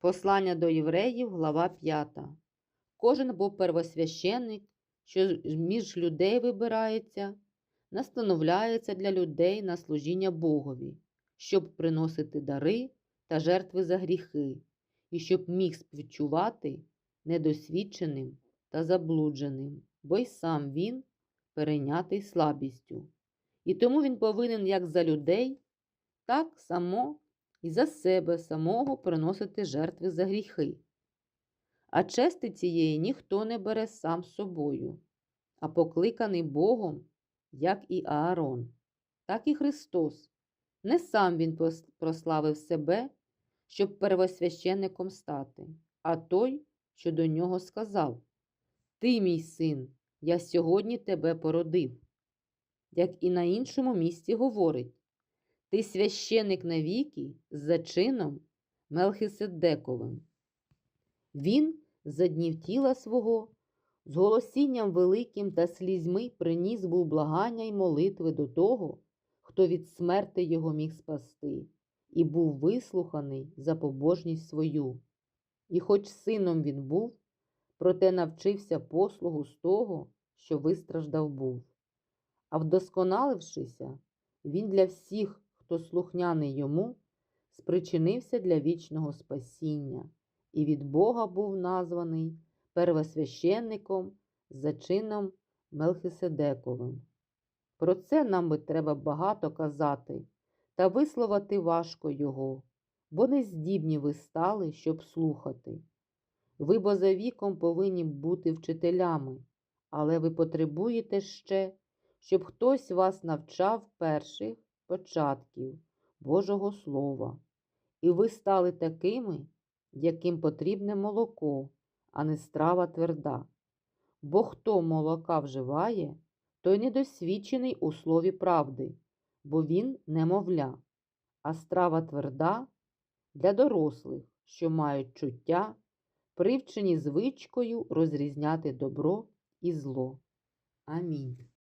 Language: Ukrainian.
Послання до євреїв, глава 5. Кожен був первосвященник, що між людей вибирається, настановляється для людей на служіння Богові, щоб приносити дари та жертви за гріхи, і щоб міг співчувати недосвідченим та заблудженим, бо й сам він перейнятий слабістю. І тому він повинен як за людей, так само і за себе самого приносити жертви за гріхи. А чести цієї ніхто не бере сам собою, а покликаний Богом, як і Аарон, так і Христос. Не сам Він прославив себе, щоб первосвященником стати, а той, що до нього сказав: Ти, мій син, я сьогодні тебе породив. Як і на іншому місці говорить: Ти священик навіки з зачином Мелхиседековим. Він за днів тіла свого з голосінням великим та слізьми приніс був благання й молитви до того, хто від смерти його міг спасти, і був вислуханий за побожність свою. І хоч сином він був, проте навчився послугу з того, що вистраждав був. А вдосконалившися, він для всіх, хто слухняний йому, спричинився для вічного спасіння, і від Бога був названий первосвященником за чином Мелхиседековим. Про це нам би треба багато казати, та висловити важко його, бо не здібні ви стали, щоб слухати. Ви бо за віком повинні бути вчителями, але ви потребуєте ще, щоб хтось вас навчав перших початків Божого Слова, і ви стали такими, яким потрібне молоко, а не страва тверда. Бо хто молока вживає, той недосвідчений у слові правди, бо він немовля, а страва тверда для дорослих, що мають чуття, привчені звичкою розрізняти добро і зло. Амінь.